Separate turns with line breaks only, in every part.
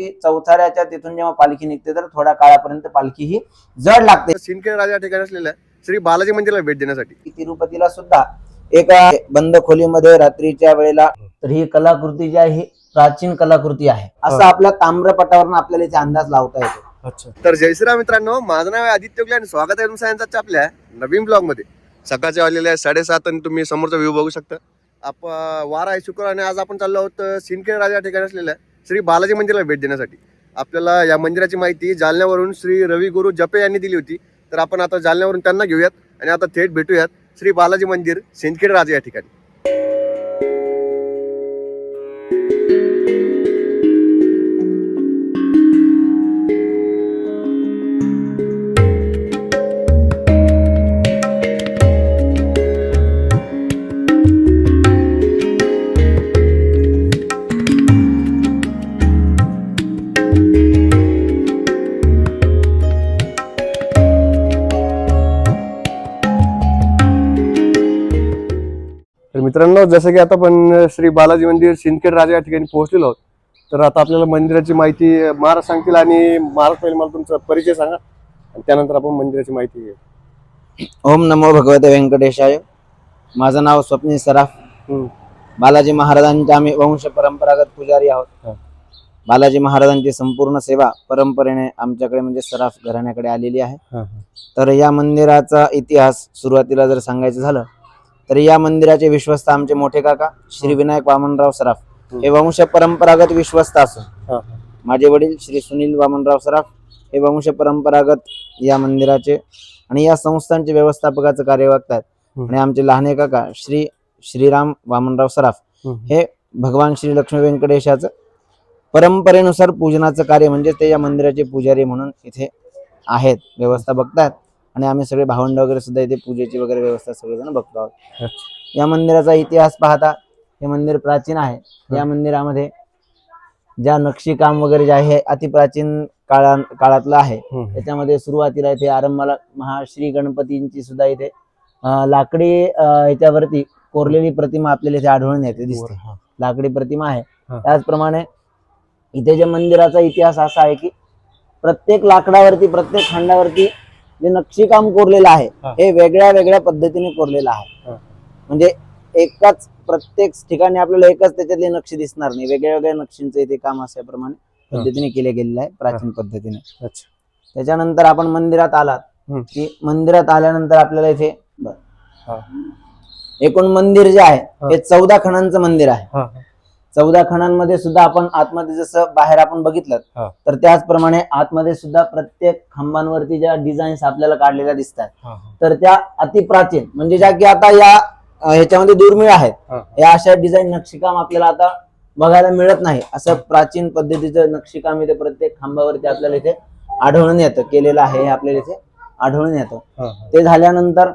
की चौथाऱ्याच्या तिथून जेव्हा पालखी निघते तर थोड्या काळापर्यंत पालखी ही जड लागते.
सिंदखेड राजा या ठिकाणी असलेल्या श्री बालाजी मंदिरला भेट देण्यासाठी.
तिरुपतीला सुद्धा एका बंद खोलीमध्ये रात्रीच्या वेळेला तर ही कलाकृती जी आहे ही प्राचीन कलाकृती आहे. असं आपल्या ताम्रपटावरून आपल्याला इथे अंदाज लावता येतो.
अच्छा.
तर जय श्रीराम मित्रांनो माझं नाव आहे आदित्य उगले आणि स्वागत आहे तुमचं यांचं आपल्या नवीन ब्लॉगमध्ये सकाळचे वाजलेले आहे साडेसात आणि तुम्ही समोरचा व्ह्यू बघू शकता. आपण वार आहे शुक्रवार आणि आज आपण चाललो आहोत सिंदखेड राजा या ठिकाणी असलेल्या श्री बालाजी मंदिरला भेट देण्यासाठी. आपल्याला या मंदिराची माहिती जालन्यावरून श्री रवी गुरु जपे यांनी दिली होती. तर आपण आता जालन्यावरून त्यांना घेऊयात आणि आता थेट भेटूयात श्री बालाजी मंदिर सिंदखेड राजा या ठिकाणी. मित्रांनो जसं की आता आपण श्री बालाजी मंदिर सिंदखेड राजा या ठिकाणी पोहोचलेलो आहोत. तर आता आपल्याला मंदिराची माहिती महाराज सांगतील आणि महाराज पहिले मला तुमचा परिचय सांगा. आणि त्यानंतर आपण मंदिराची माहिती घेऊ.
ओम नमो भगवते व्यंकटेशाय. माझं नाव स्वप्नील सराफ. बालाजी महाराजांचे आम्ही वंश परंपरागत पुजारी आहोत. बालाजी महाराजांची संपूर्ण सेवा परंपरेने आमच्याकडे म्हणजे सराफ घराण्याकडे आलेली आहे. तर या मंदिराचा इतिहास सुरुवातीला जर सांगायचं झालं तर या मंदिराचे विश्वस्त आमचे मोठे काका श्री विनायक वामनराव सराफ. हे वंश परंपरागत विश्वस्त असून माझे वडील श्री सुनील वामनराव सराफ हे वंश परंपरागत या मंदिराचे आणि या संस्थांचे व्यवस्थापकाचं कार्य
हम्म.
आणि आमचे लहाने काका श्री श्रीराम वामनराव सराफ. हे भगवान श्री लक्ष्मी व्यंकटेशाचं परंपरेनुसार पूजनाचं कार्य म्हणजे ते या मंदिराचे पुजारी म्हणून इथे आहेत व्यवस्था बघतात आणि आम्ही सगळे भावंड वगैरे सुद्धा इथे पूजेची वगैरे व्यवस्था सगळेजण बघतो आहोत. या मंदिराचा इतिहास पाहता हे मंदिर प्राचीन आहे. या मंदिरामध्ये ज्या नक्षीकाम वगैरे जे आहे अतिप्राचीन काळा काळातलं आहे. त्याच्यामध्ये सुरुवातीला इथे आरंभाला महाश्री गणपतींची सुद्धा इथे लाकडी अं, ह्याच्यावरती कोरलेली प्रतिमा आपल्याला इथे आढळून येते दिसते. लाकडी प्रतिमा आहे. त्याचप्रमाणे इथे जे मंदिराचा इतिहास असा आहे की प्रत्येक लाकडावरती प्रत्येक खंडावरती जे नक्षीकाम कोरलेलं आहे
हा.
हे वेगळ्या वेगळ्या पद्धतीने कोरलेलं आहे
हा.
म्हणजे एकाच प्रत्येक ठिकाणी आपल्याला एकच त्याच्यातली नक्षी दिसणार नाही वेगळ्या वेगळ्या नक्षींचं इथे काम असल्याप्रमाणे. पद्धतीने केले गेलेलं आहे प्राचीन पद्धतीने
अच्छा
त्याच्यानंतर आपण मंदिरात आलात
हम्म.
की मंदिरात आल्यानंतर आपल्याला इथे बरं.
हा.
एकूण मंदिर जे आहे
हा.
हे चौदा खणांचं मंदिर आहे
हा,
चौदा खणांमध्ये सुद्धा आपण आतमध्ये जसं बाहेर आपण बघितलं. तर त्याचप्रमाणे आतमध्ये सुद्धा प्रत्येक खांबांवरती ज्या डिझाईन्स आपल्याला काढलेल्या दिसतात तर त्या अतिप्राचीन म्हणजे ज्या की आता या ह्याच्यामध्ये दुर्मिळ आहेत. या अशा डिझाईन नक्षीकाम आपल्याला आता बघायला मिळत नाही असं प्राचीन पद्धतीचं नक्षीकाम इथे प्रत्येक खांबावरती आपल्याला इथे आढळून येतं केलेलं आहे हे आपल्याला इथे आढळून येतं. ते झाल्यानंतर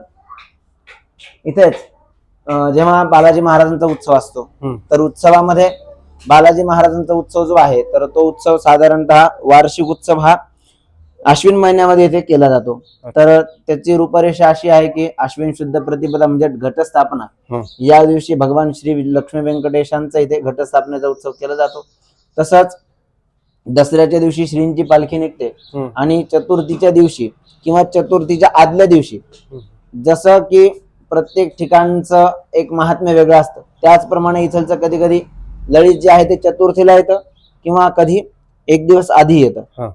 इथेच जेव्हा बालाजी महाराजांचा उत्सव असतो. तर उत्सवामध्ये बालाजी महाराजांचा उत्सव जो आहे तर तो उत्सव साधारणतः वार्षिक उत्सव हा अश्विन महिन्यामध्ये इथे केला जातो तर त्याची रूपरेषा अशी आहे की अश्विन शुद्ध प्रतिपदा म्हणजे घटस्थापना. या दिवशी भगवान श्री लक्ष्मी व्यंकटेशांचा इथे घटस्थापनेचा उत्सव केला जातो तसंच दसऱ्याच्या दिवशी श्रींची पालखी निघते. आणि चतुर्थीच्या दिवशी किंवा चतुर्थीच्या आदल्या दिवशी जसं की प्रत्येक ठिकाणचं एक महात्म्य वेगळं असतं. त्याचप्रमाणे इथलचं कधी कधी ललित जे आहे ते चतुर्थीला येतं किंवा कधी एक दिवस आधी येतं.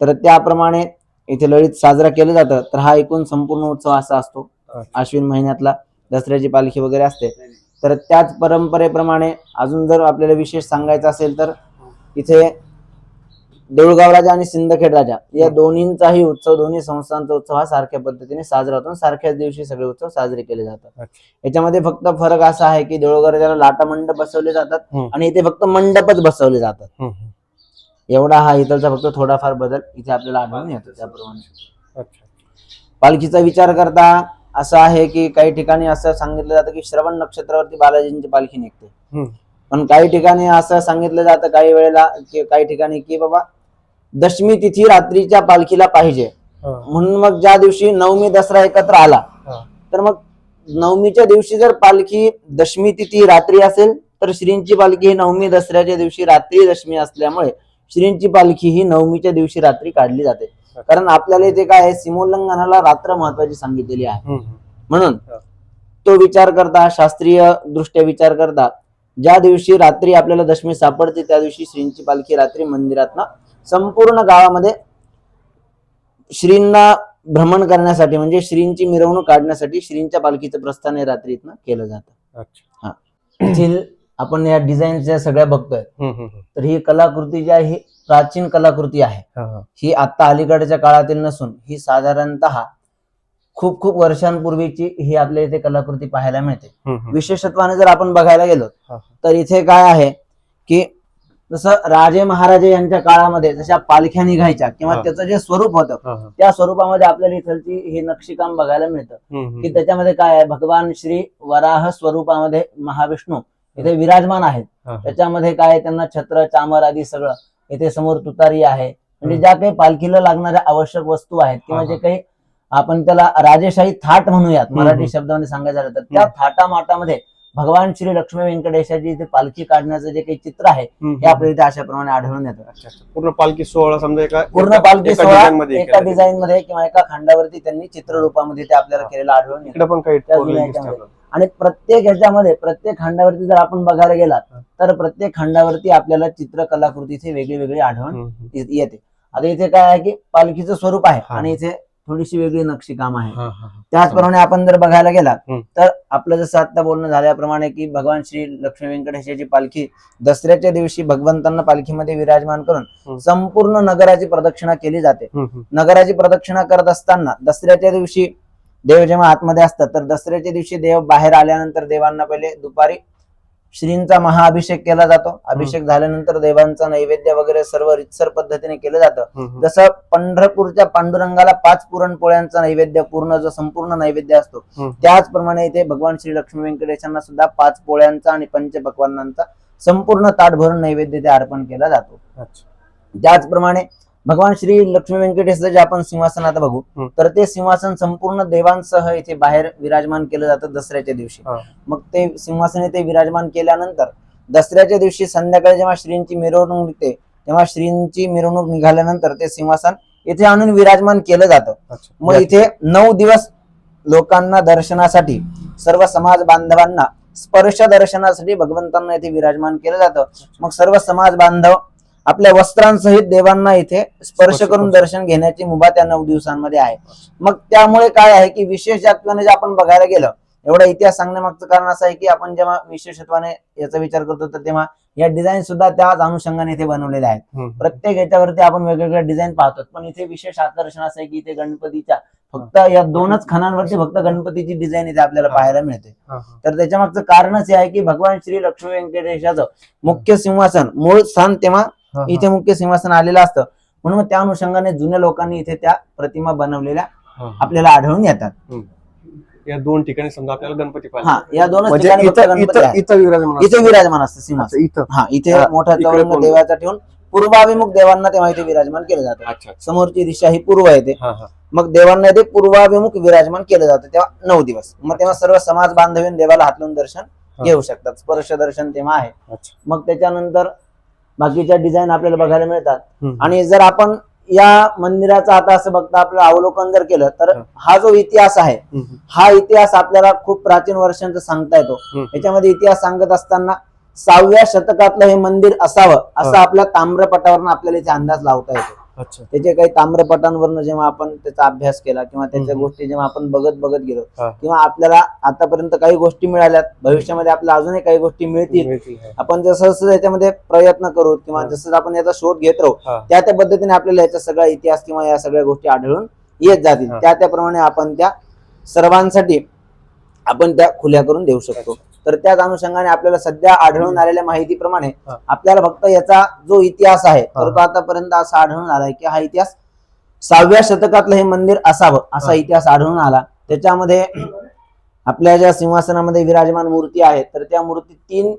तर त्याप्रमाणे इथे ललित साजरा केलं जातं. तर हा एकूण संपूर्ण उत्सव असा असतो. अश्विन महिन्यातला दसऱ्याची पालखी वगैरे असते. तर त्याच परंपरेप्रमाणे अजून जर आपल्याला विशेष सांगायचं असेल तर इथे देऊळगाव राजा आणि सिंदखेड राजा या दोन्हींचाही उत्सव दोन्ही संस्थांचा उत्सव हा सारख्या पद्धतीने साजरा होतो सारख्याच दिवशी सगळे उत्सव साजरे केले जातात. याच्यामध्ये फक्त फरक असा आहे की देऊळगाव राजाला लाटा मंडप बसवले जातात. आणि इथे फक्त मंडपच बसवले जातात. एवढा हा इथलचा फक्त थोडाफार बदल इथे आपल्याला आढळून येतो त्याप्रमाणे
अच्छा.
पालखीचा विचार करता असं आहे की काही ठिकाणी असं सांगितलं जातं की श्रवण नक्षत्रावरती बालाजींची पालखी निघते. पण काही ठिकाणी असं सांगितलं जातं काही वेळेला की काही ठिकाणी की बाबा दशमी तिथी रात्रीच्या पालखीला पाहिजे म्हणून मग ज्या दिवशी नवमी दसरा एकत्र आला. तर मग नवमीच्या दिवशी जर पालखी दशमी तिथी रात्री असेल तर श्रींची पालखी ही नवमी दसऱ्याच्या दिवशी रात्री दशमी असल्यामुळे श्रींची पालखी ही नवमीच्या दिवशी रात्री काढली जाते कारण आपल्याला इथे काय आहे सीमोल्लंघनाला रात्र महत्वाची सांगितलेली आहे. म्हणून. तो विचार करता शास्त्रीय दृष्ट्या विचार करता ज्या दिवशी रात्री आपल्याला दशमी सापडते त्या दिवशी श्रींची पालखी रात्री मंदिरात संपूर्ण गावामध्ये श्रींना भ्रमण करण्यासाठी म्हणजे श्रींची मिरवणूक काढण्यासाठी श्रींच्या पालखीचं प्रस्थान हे रात्री इथनं केलं जातं येथील आपण या डिझाईनच्या सगळ्या बघतोय. तर ही कलाकृती जी आहे ही प्राचीन कलाकृती आहे
हा, हा.
ही आता अलीकडच्या काळातील नसून ही साधारणतः खूप खूप वर्षांपूर्वीची ही आपल्या इथे कलाकृती पाहायला मिळते. विशेषत्वाने जर आपण बघायला गेलो
हा.
तर इथे काय आहे की जसं राजे महाराजे यांच्या काळामध्ये जशा पालख्या निघायच्या किंवा
हा.
त्याचं जे स्वरूप होतं
हा, हा.
त्या स्वरूपामध्ये आपल्याला इथलची हे नक्षीकाम बघायला मिळतं
हम्म, हम्म.
की त्याच्यामध्ये काय आहे भगवान श्री वराह स्वरूपामध्ये महाविष्णू इथे विराजमान आहेत
हा, हा.
त्याच्यामध्ये काय आहे, त्यांना छत्र चामर आदी सगळं इथे समोर तुतारी आहे म्हणजे
हम्म.
ज्या काही पालखीला लागणाऱ्या आवश्यक वस्तू आहेत किंवा
हा,
जे
हा.
काही आपण त्याला राजेशाही थाट म्हणूयात
हम्म,
मराठी
हम्म.
शब्दामध्ये सांगायचं झालं तर त्या थाटा माटामध्ये भगवान श्री लक्ष्मी व्यंकटेशाची इथे पालखी काढण्याचं जे काही चित्र आहे हे आपल्याला इथे अशा प्रमाणे आढळून येतं.
पूर्ण पालखी सोहळा समजा एका
पूर्ण पालखी सोहळा एका डिझाईन मध्ये किंवा एका खंडावरती त्यांनी चित्र रूपामध्ये ते आपल्याला. केलेलं आढळून येतं. आणि प्रत्येक ह्याच्यामध्ये प्रत्येक खंडावरती जर आपण बघायला गेलात. तर प्रत्येक खंडावरती आपल्याला चित्र कलाकृती इथे वेगळी वेगळी आढळून येते आता इथे काय आहे की पालखीचं स्वरूप आहे. आणि इथे थोडीशी वेगळी नक्षीकाम आहे
हा, हा, हा.
त्याचप्रमाणे आपण जर बघायला
हम्म.
तर आपलं जसं आता बोलणं झाल्याप्रमाणे की भगवान श्री लक्ष्मी व्यंकटेशाची पालखी दसऱ्याच्या दिवशी भगवंतांना पालखीमध्ये विराजमान करून. संपूर्ण नगराची प्रदक्षिणा केली जाते. नगराची प्रदक्षिणा करत असताना दसऱ्याच्या दिवशी देव जेव्हा आतमध्ये असतात तर दसऱ्याच्या दिवशी देव बाहेर आल्यानंतर देवांना पहिले दुपारी श्रींचा महाअभिषेक केला जातो अभिषेक झाल्यानंतर देवांचा नैवेद्य वगैरे सर्व रितसर पद्धतीने केलं जातं. जसं पंढरपूरच्या पांडुरंगाला पाच पुरणपोळ्यांचा नैवेद्य पूर्ण जो संपूर्ण नैवेद्य असतो. त्याचप्रमाणे इथे भगवान श्री लक्ष्मी व्यंकटेशांना सुद्धा पाच पोळ्यांचा आणि पंचपक्वानांचा संपूर्ण ताट भरून नैवेद्य ते अर्पण केला जातो. त्याचप्रमाणे भगवान श्री लक्ष्मी व्यंकटेशचं जे आपण सिंहासन आता बघू. तर ते सिंहासन संपूर्ण देवांसह इथे बाहेर विराजमान केलं जातं दसऱ्याच्या दिवशी. मग ते सिंहासन इथे विराजमान केल्यानंतर दसऱ्याच्या दिवशी संध्याकाळी जेव्हा श्रींची मिरवणूक निघते तेव्हा श्रींची मिरवणूक निघाल्यानंतर ते सिंहासन इथे आणून विराजमान केलं जातं. मग इथे नऊ दिवस लोकांना दर्शनासाठी सर्व समाज बांधवांना स्पर्श दर्शनासाठी भगवंतांना इथे विराजमान केलं जातं मग सर्व समाज बांधव आपल्या वस्त्रांसहित देवांना इथे स्पर्श करून. दर्शन घेण्याची मुभा त्या नऊ दिवसांमध्ये आहे मग त्यामुळे काय आहे की विशेषत्वाने जे आपण बघायला गेलं एवढा इतिहास सांगण्यामागचं कारण असं आहे की आपण जेव्हा विशेषत्वाने याचा विचार करतो तर तेव्हा या डिझाईन सुद्धा त्याच अनुषंगाने इथे बनवलेल्या आहेत. प्रत्येक याच्यावरती आपण वेगवेगळ्या डिझाईन पाहतो पण इथे विशेष आकर्षण असं आहे की इथे गणपतीच्या फक्त या दोनच खानांवरती फक्त गणपतीची डिझाईन इथे आपल्याला. पाहायला मिळते. तर त्याच्या मागचं कारणच हे आहे की भगवान श्री लक्ष्मी व्यंकटेशाचं मुख्य सिंहासन मूळ स्थान तेव्हा. इथे मुख्य सिंहासन आलेलं असतं. म्हणून मग त्या अनुषंगाने जुन्या लोकांनी इथे त्या प्रतिमा बनवलेल्या. आपल्याला आढळून येतात.
या दोन ठिकाणी समजा आपल्याला गणपती
हा या दोनच
म्हणजे इथं विराजमान
असतं. सिंहासन. हा इथे मोठा चौरंग? देवाचा ठेवून पूर्वाभिमुख देवांना तेव्हा इथे विराजमान केलं जातं. समोरची दिशा ही पूर्व येते. मग देवांना इथे पूर्वाभिमुख विराजमान केलं जातं. तेव्हा नऊ दिवस. मग तेव्हा सर्व समाज बांधवीन देवाला हातलून दर्शन. घेऊ शकतात. स्पर्श दर्शन तेव्हा आहे.
अच्छा.
मग त्याच्यानंतर बाकीच्या डिझाईन आपल्याला बघायला मिळतात. आणि जर आपण या मंदिराचं आता असं बघता आपलं अवलोकन जर केलं तर
हा.
जो इतिहास आहे. हा इतिहास आपल्याला खूप प्राचीन वर्षांचा सांगता येतो. याच्यामध्ये इतिहास सांगत असताना सहाव्या शतकातलं हे मंदिर असावं असा. आपल्या ताम्रपटावरनं आपल्याला इथे अंदाज लावता येतो त्याचे काही ताम्रपटांवरनं जेव्हा आपण त्याचा अभ्यास केला किंवा त्याच्या. गोष्टी जेव्हा आपण बघत बघत गेलो. किंवा आपल्याला आतापर्यंत काही गोष्टी मिळाल्यात भविष्यामध्ये आपल्याला अजूनही काही गोष्टी मिळतील. आपण जसं जसं याच्यामध्ये प्रयत्न करू किंवा. जसं आपण याचा शोध घेत राहू. त्या त्या पद्धतीने आपल्याला याचा सगळा इतिहास किंवा या सगळ्या गोष्टी आढळून येत जातील. त्या त्याप्रमाणे आपण त्या सर्वांसाठी आपण त्या खुल्या करून देऊ शकतो. तर त्याच अनुषंगाने आपल्याला सध्या आढळून आलेल्या माहितीप्रमाणे. आपल्याला फक्त याचा जो इतिहास आहे. तर तो आतापर्यंत असा आढळून आलाय की हा इतिहास सहाव्या शतकातलं हे मंदिर असावं असा. इतिहास आढळून आला त्याच्यामध्ये आपल्या ज्या सिंहासनामध्ये विराजमान मूर्ती आहेत तर त्या मूर्ती तीन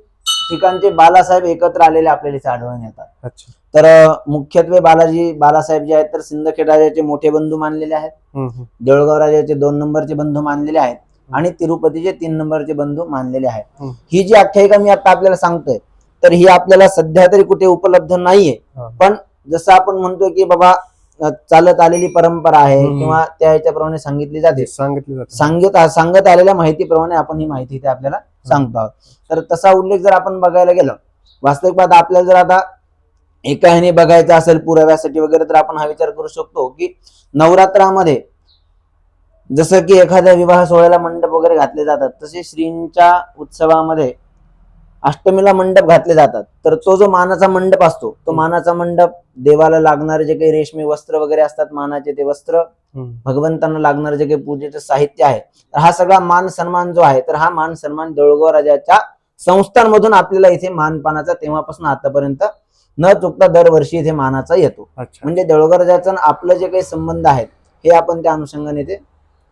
ठिकाणचे बालासाहेब एकत्र आलेले आपल्याला आढळून येतात तर मुख्यत्वे बालाजी बालासाहेब जे आहेत तर सिंदखेड राजाचे मोठे बंधू मानलेले आहेत. देऊळगाव राजाचे दोन नंबरचे बंधू मानलेले आहेत आणि तिरुपतीचे तीन नंबरचे बंधू मानलेले आहेत. ही जी आख्यायिका मी आता आपल्याला सांगतोय तर ही आपल्याला सध्या तरी कुठे उपलब्ध नाहीये. पण जसं आपण म्हणतो की बाबा चालत आलेली परंपरा आहे. किंवा त्या ह्याच्याप्रमाणे सांगितली जाते.
सांगितलं जातं.
सांगत सांगत आलेल्या माहितीप्रमाणे आपण ही माहिती इथे आपल्याला सांगतो आहोत. तर तसा उल्लेख जर आपण बघायला गेलो वास्तविक पाहता आपल्याला जर आता एका ह्याने बघायचं असेल पुराव्यासाठी वगैरे तर आपण हा विचार करू शकतो की नवरात्रामध्ये जसं की एखाद्या विवाह सोहळ्याला मंडप वगैरे घातले जातात तसे श्रींच्या उत्सवामध्ये अष्टमीला मंडप घातले जातात. तर तो जो मानाचा मंडप असतो तो मानाचा मंडप देवाला लागणारे जे काही रेशमी वस्त्र वगैरे असतात मानाचे ते वस्त्र. भगवंतांना लागणारं जे काही पूजेचं साहित्य आहे तर हा सगळा मान सन्मान जो आहे तर हा मान सन्मान देऊळगाव राजाच्या संस्थांमधून आपल्याला इथे मानपानाचा तेव्हापासून आतापर्यंत न चुकता दरवर्षी इथे मानाचा येतो. म्हणजे देऊळगाव राजाचं आपलं जे काही संबंध आहेत हे आपण त्या अनुषंगाने ते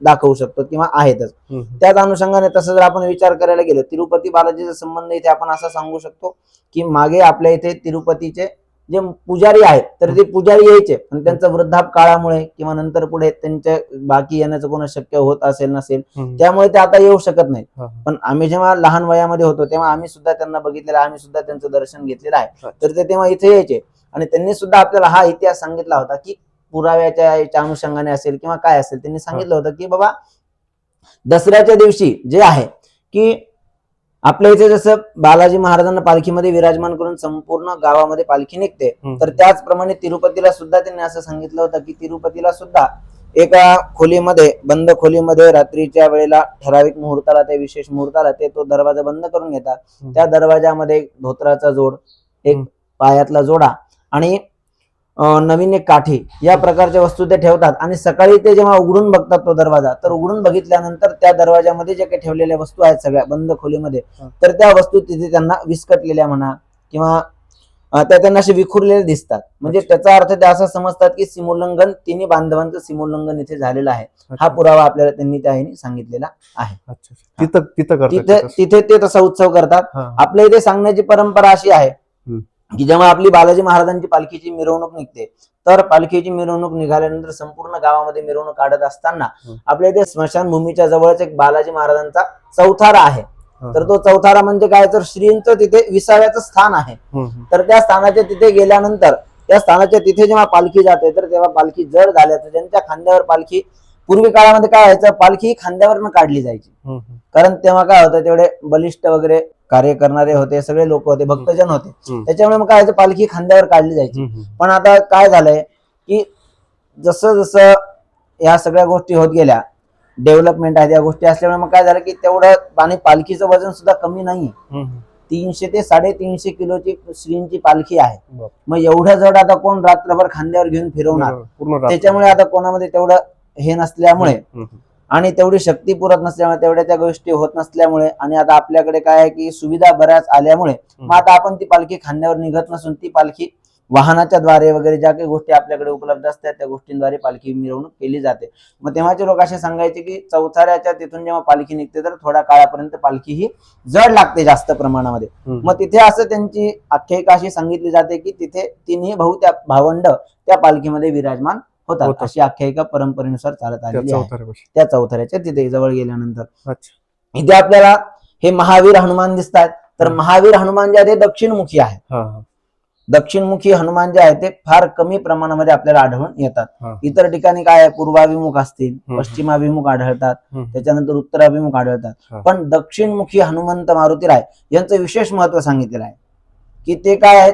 दाखवू शकतो किंवा आहेतच. त्याच अनुषंगाने तसं जर आपण विचार करायला गेलो तिरुपती बालाजीचा संबंध इथे आपण असा सांगू शकतो की मागे आपल्या इथे तिरुपतीचे जे पुजारी आहेत तर ते पुजारी यायचे पण त्यांचा वृद्धाप काळामुळे किंवा नंतर पुढे त्यांच्या बाकी येण्याचं कोणा शक्य होत असेल नसेल. त्यामुळे ते आता येऊ शकत नाही
हा.
पण आम्ही जेव्हा लहान वयामध्ये होतो तेव्हा आम्ही सुद्धा त्यांना बघितलेलं आम्ही सुद्धा त्यांचं दर्शन घेतलेलं आहे तर ते तेव्हा इथे यायचे आणि त्यांनी सुद्धा आपल्याला हा इतिहास सांगितला होता की पुराव्याच्या याच्या अनुषंगाने असेल किंवा काय असेल त्यांनी सांगितलं होतं की बाबा दसऱ्याच्या दिवशी जे आहे की आपल्या इथे जसं बालाजी महाराजांना पालखीमध्ये विराजमान करून संपूर्ण गावामध्ये पालखी निघते. तर त्याचप्रमाणे तिरुपतीला सुद्धा त्यांनी असं सांगितलं होतं की तिरुपतीला सुद्धा एका खोलीमध्ये बंद खोलीमध्ये रात्रीच्या वेळेला ठराविक मुहूर्ताला ते विशेष मुहूर्ताला ते तो दरवाजा बंद करून घेतात. त्या दरवाजामध्ये धोत्राचा जोड एक. पायातला जोडा आणि नवीन एक काठी या प्रकारच्या वस्तू ते ठेवतात आणि सकाळी ते जेव्हा उघडून बघतात तो दरवाजा तर उघडून बघितल्यानंतर त्या दरवाजामध्ये जे काही ठेवलेल्या वस्तू आहेत सगळ्या बंद खोलीमध्ये. तर त्या वस्तू तिथे त्यांना विस्कटलेल्या म्हणा किंवा त्या त्यांना असे विखुरलेले दिसतात म्हणजे त्याचा अर्थ ते असं समजतात की सीमोल्लंघन तिन्ही बांधवांचं सीमोल्लंघन इथे झालेलं आहे हा. पुरावा आपल्याला त्यांनी त्या सांगितलेला
अच्छा तिथं
ते तसा उत्सव करतात. आपल्या इथे सांगण्याची परंपरा अशी आहे. की जेव्हा आपली बालाजी महाराजांची पालखीची मिरवणूक निघते तर पालखीची मिरवणूक निघाल्यानंतर संपूर्ण गावामध्ये मिरवणूक काढत असताना. आपल्या इथे स्मशानभूमीच्या जवळच एक बालाजी महाराजांचा चौथारा आहे. तर तो चौथारा म्हणजे काय तर श्रींचं तिथे विसाव्याचं स्थान आहे. तर त्या स्थानाच्या तिथे गेल्यानंतर त्या स्थानाच्या तिथे जेव्हा पालखी जाते तर तेव्हा पालखी जड झाल्याचं ज्यांच्या खांद्यावर पालखी पूर्वी काळामध्ये काय व्हायचं पालखी ही खांद्यावरनं काढली जायची. कारण तेव्हा काय होतं तेवढे बलिष्ठ वगैरे कार्य करणारे होते सगळे लोक होते भक्तजन होते. त्याच्यामुळे मग काय पालखी खांद्यावर काढली जायची. पण आता काय झालंय की जसं जसं या सगळ्या गोष्टी होत गेल्या डेव्हलपमेंट आहेत या गोष्टी असल्यामुळे मग काय झालं की तेवढं आणि पालखीचं वजन सुद्धा कमी नाहीये. तीनशे ते साडेतीनशे किलोची श्रींची पालखी आहे. मग एवढं जड आता कोण रात्रभर खांद्यावर घेऊन फिरवणार. त्याच्यामुळे आता कोणामध्ये तेवढं हे नसल्यामुळे. आणि तेवढी शक्ती पुरत नसल्यामुळे तेवढ्या त्या गोष्टी होत नसल्यामुळे आणि आता आपल्याकडे काय आहे की सुविधा बऱ्याच आल्यामुळे मग आता आपण ती पालखी खांद्यावर निघत नसून ती पालखी वाहनाच्या द्वारे वगैरे ज्या काही गोष्टी आपल्याकडे उपलब्ध असतात त्या गोष्टींद्वारे पालखी मिरवणूक केली जाते. मग तेव्हाचे लोक असे सांगायचे की चौथाऱ्याच्या तिथून जेव्हा पालखी निघते तर थोड्या काळापर्यंत पालखी ही जड लागते जास्त प्रमाणामध्ये. मग तिथे असं त्यांची आख्यायिका अशी सांगितली जाते की तिथे तिन्ही भाऊ त्या भावंड त्या पालखीमध्ये विराजमान होतात
होतात.
अशी आख्यायिका परंपरेनुसार चालत आलेली आहे. त्या चौथऱ्याच्या तिथे जवळ गेल्यानंतर इथे आपल्याला हे महावीर हनुमान दिसत आहेत तर
हम्म.
महावीर हनुमान जे आहे ते दक्षिणमुखी आहे दक्षिणमुखी हनुमान जे आहे ते फार कमी प्रमाणामध्ये आपल्याला आढळून
हा.
येतात इतर ठिकाणी काय आहे पूर्वाभिमुख असतील
हम्म.
पश्चिमाभिमुख आढळतात
हम्म.
त्याच्यानंतर उत्तराभिमुख आढळतात. पण दक्षिणमुखी हनुमंत मारुतीराय यांचं विशेष महत्त्व सांगितलेलं आहे की ते काय आहेत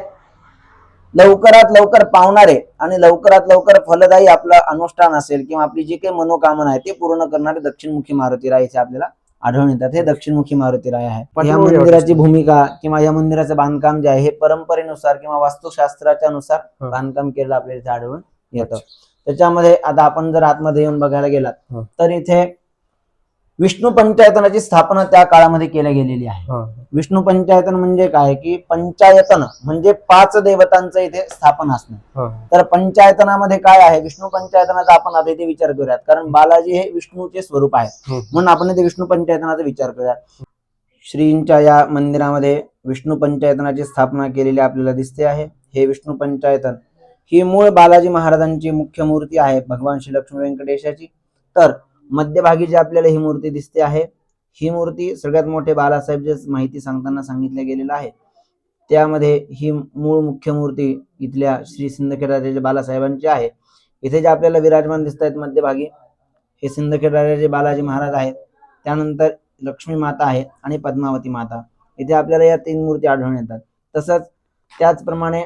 लवकरात लवकर पावणारे आणि लवकरात लवकर फलदायी आपलं अनुष्ठान असेल किंवा आपली जी काही मनोकामना आहे ते पूर्ण करणारे दक्षिणमुखी मारुतीराय इथे आपल्याला आढळून येतात हे दक्षिणमुखी मारुतीराय आहे या
पाठीमागे
मंदिराची. भूमिका किंवा या मंदिराचं बांधकाम जे आहे हे परंपरेनुसार किंवा वास्तुशास्त्राच्या नुसार. बांधकाम केलेलं आपल्याला इथे आढळून येतं त्याच्यामध्ये आता आपण जर आतमध्ये येऊन बघायला गेलात. तर इथे विष्णू पंचायतनाची स्थापना त्या काळामध्ये केल्या गेलेली आहे.
हा.
विष्णू पंचायतन म्हणजे काय? की पंचायतन म्हणजे पाच देवतांचं इथे स्थापन असणं. तर पंचायतनामध्ये काय आहे? विष्णू पंचायतनाचा आपण आता इथे विचार करूयात. कारण बालाजी हे विष्णूचे स्वरूप आहे. म्हणून आपण इथे विष्णू पंचायतनाचा विचार करूयात. श्रींच्या या मंदिरामध्ये विष्णू पंचायतनाची स्थापना केलेली आपल्याला दिसते आहे. हे विष्णू पंचायतन ही मूळ बालाजी महाराजांची मुख्य मूर्ती आहे. भगवान श्री लक्ष्मी व्यंकटेशाची. तर मध्यभागी जी आपल्याला ही मूर्ती दिसते आहे ही मूर्ती सगळ्यात मोठे बालासाहेब जे माहिती सांगताना सांगितलं गेलेलं आहे. त्यामध्ये ही मूळ मुख्य मूर्ती इथल्या श्री सिंदखेड राजाचे बालासाहेबांची आहे. इथे जे आपल्याला विराजमान दिसत आहेत मध्यभागी हे सिंदखेड राजाचे बालाजी महाराज आहेत. त्यानंतर लक्ष्मी माता आहे आणि पद्मावती माता. इथे आपल्याला या तीन मूर्ती आढळून येतात. तसंच त्याचप्रमाणे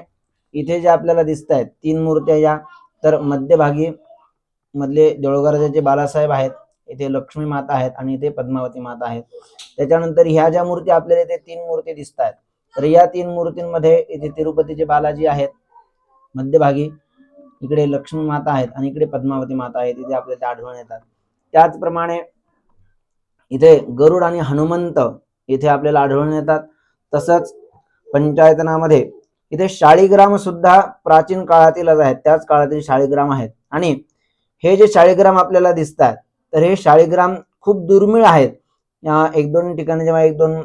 इथे जे आपल्याला दिसत आहेत तीन मूर्त्या या तर मध्यभागी मधले देऊळगाराजाचे बालासाहेब आहेत इथे लक्ष्मी माता आहेत आणि इथे पद्मावती माता आहेत. त्याच्यानंतर ह्या ज्या मूर्ती आपल्याला इथे तीन मूर्ती दिसत आहेत तर या तीन मूर्तींमध्ये इथे तिरुपतीचे बालाजी आहेत मध्यभागी. इकडे लक्ष्मी माता आहेत आणि इकडे पद्मावती माता आहेत इथे आपल्याला आढळून येतात. त्याचप्रमाणे इथे गरुड आणि हनुमंत इथे आपल्याला आढळून येतात. तसंच पंचायतनामध्ये इथे शाळीग्राम सुद्धा प्राचीन काळातीलच आहेत त्याच काळातील शाळीग्राम आहेत. आणि हे जे शाळीग्राम आपल्याला दिसतात तर हे शाळीग्राम खूप दुर्मिळ आहेत. एक दोन ठिकाणी जेव्हा एक दोन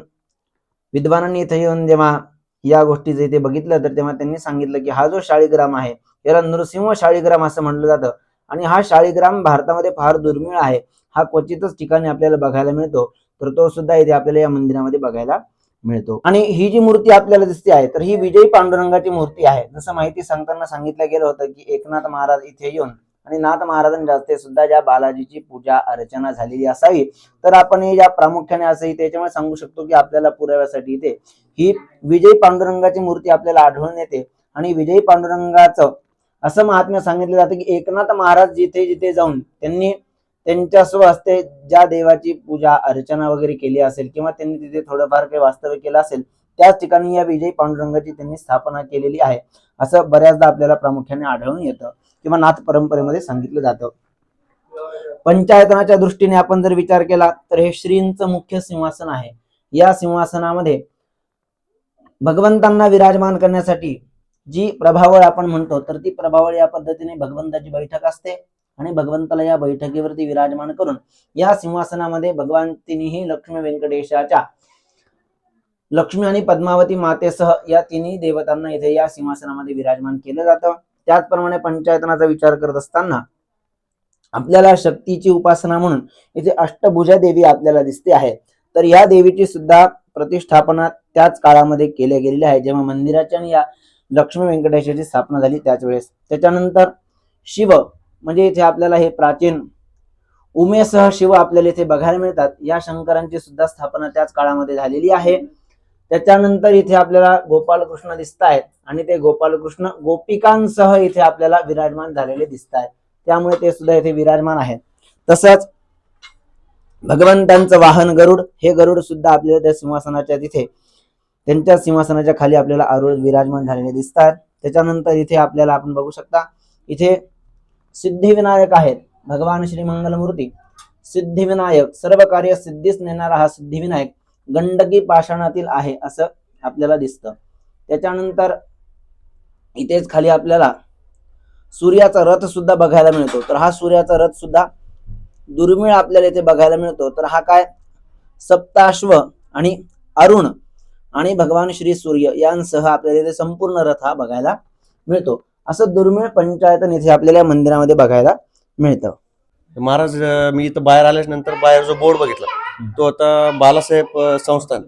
विद्वानांनी इथे येऊन जेव्हा या गोष्टीचं इथे बघितलं तर तेव्हा त्यांनी सांगितलं की हा जो शाळीग्राम आहे याला नृसिंह शाळीग्राम असं म्हटलं जातं. आणि हा शाळीग्राम भारतामध्ये फार दुर्मिळ आहे. हा क्वचितच ठिकाणी आपल्याला बघायला मिळतो तर तो सुद्धा इथे आपल्याला या मंदिरामध्ये बघायला मिळतो. आणि ही जी मूर्ती आपल्याला दिसते आहे तर ही विजयी पांडुरंगाची मूर्ती आहे. जसं माहिती सांगताना सांगितलं गेलं होतं की एकनाथ महाराज इथे येऊन आणि नाथ महाराजांच्या हस्ते सुद्धा ज्या बालाजीची पूजा अर्चना झालेली असावी तर आपण हे ज्या प्रामुख्याने असं त्याच्यामुळे सांगू शकतो की आपल्याला पुराव्यासाठी इथे ही विजयी पांडुरंगाची मूर्ती आपल्याला आढळून येते. आणि विजयी पांडुरंगाचं असं महात्म्य सांगितलं जातं की एकनाथ महाराज जिथे जिथे जाऊन त्यांनी त्यांच्या स्वहस्ते ज्या देवाची पूजा अर्चना वगैरे केली असेल किंवा त्यांनी तिथे थोडंफार काही वास्तव्य केलं असेल त्याच ठिकाणी या विजयी पांडुरंगाची त्यांनी स्थापना केलेली आहे. असं बऱ्याचदा आपल्याला प्रामुख्याने आढळून येतं. किंवा नाथ परंपरेमध्ये सांगितलं जातं. पंचायतनाच्या दृष्टीने आपण जर विचार केला तर हे श्रींचं मुख्य सिंहासन आहे. या सिंहासनामध्ये भगवंतांना विराजमान करण्यासाठी जी प्रभावळ आपण म्हणतो तर ती प्रभावळ या पद्धतीने भगवंताची बैठक असते आणि भगवंताला या बैठकीवरती विराजमान करून या सिंहासनामध्ये भगवंतीनीही लक्ष्मी व्यंकटेशाच्या लक्ष्मी आणि पद्मावती मातेसह या तिन्ही देवतांना इथे या सिंहासनामध्ये विराजमान केलं जातं. त्याचप्रमाणे पंचायतनाचा विचार करत असताना आपल्याला शक्तीची उपासना म्हणून इथे अष्टभुजा देवी आपल्याला दिसते आहे. तर या देवीची सुद्धा प्रतिष्ठापना त्याच काळामध्ये केल्या गेलेली आहे. जेव्हा मंदिराच्या आणि या लक्ष्मी व्यंकटेशाची स्थापना झाली त्याच वेळेस त्याच्यानंतर शिव म्हणजे इथे आपल्याला हे प्राचीन उमेसह शिव आपल्याला इथे बघायला मिळतात. या शंकरांची सुद्धा स्थापना त्याच काळामध्ये झालेली आहे. त्याच्यानंतर इथे आपल्याला गोपालकृष्ण दिसत आहेत आणि ते गोपालकृष्ण गोपिकांसह इथे आपल्याला विराजमान झालेले दिसत आहेत त्यामुळे ते सुद्धा इथे विराजमान आहेत. तसंच भगवंतांचं वाहन गरुड हे गरुड सुद्धा आपल्याला त्या सिंहासनाच्या तिथे त्यांच्या सिंहासनाच्या खाली आपल्याला आरूढ विराजमान झालेले दिसतात त्याच्यानंतर इथे आपल्याला आपण बघू शकता इथे सिद्धिविनायक आहेत. भगवान श्री मंगलमूर्ती. सिद्धिविनायक सर्व कार्य सिद्धीस नेणारा हा सिद्धिविनायक. गंडकी पाषाणातील आहे असं आपल्याला दिसतं. त्याच्यानंतर इथेच खाली आपल्याला सूर्याचा रथ सुद्धा बघायला मिळतो. तर हा सूर्याचा रथ सुद्धा दुर्मिळ आपल्याला इथे बघायला मिळतो. तर हा काय? सप्ताश्व आणि अरुण आणि भगवान श्री सूर्य यांसह आपल्याला इथे संपूर्ण रथ हा बघायला मिळतो. असं दुर्मिळ पंचायतन इथे आपल्याला मंदिरामध्ये बघायला मिळतं.
महाराज मी इथं बाहेर आल्याच्यानंतर बाहेर जो बोर्ड बघितला तो आता बालासाहेब संस्थान.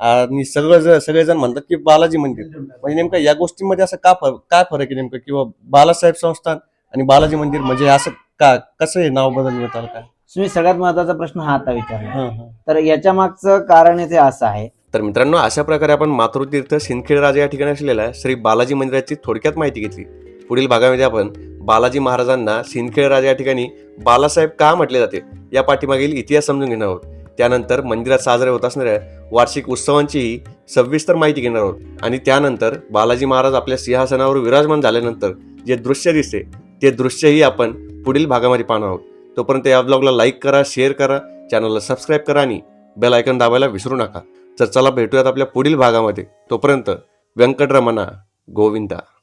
आणि सगळं सगळेजण म्हणतात की बालाजी मंदिर. म्हणजे नेमकं या गोष्टींमध्ये असं का फरक काय फरक आहे नेमकं? किंवा बालासाहेब संस्थान आणि बालाजी मंदिर म्हणजे असं का कसं हे नाव बदलण्यात आलं काय?
तुम्ही सगळ्यात महत्त्वाचा प्रश्न हा आता विचारला.
हं, हं.
तर याच्या मागचं कारण इथे असं आहे.
तर मित्रांनो अशा प्रकारे आपण मातृतीर्थ सिंदखेड राजा या ठिकाणी असलेल्या श्री बालाजी मंदिराची थोडक्यात माहिती घेतली. पुढील भागामध्ये आपण बालाजी महाराजांना सिंदखेड राजा या ठिकाणी बालासाहेब का म्हटले जाते या पाठीमागील इतिहास समजून घेणार आहोत. त्यानंतर मंदिरात साजरे होत असणाऱ्या वार्षिक उत्सवांचीही सविस्तर माहिती घेणार आहोत. आणि त्यानंतर बालाजी महाराज आपल्या सिंहासनावर विराजमान झाल्यानंतर जे दृश्य दिसते ते दृश्यही आपण पुढील भागामध्ये पाहणार आहोत. तोपर्यंत या ब्लॉगला लाईक करा शेअर करा चॅनलला सबस्क्राईब करा आणि बेल आयकन दाबायला विसरू नका. तर चला भेटूयात आपल्या पुढील भागामध्ये. तोपर्यंत व्यंकटरमणा गोविंदा.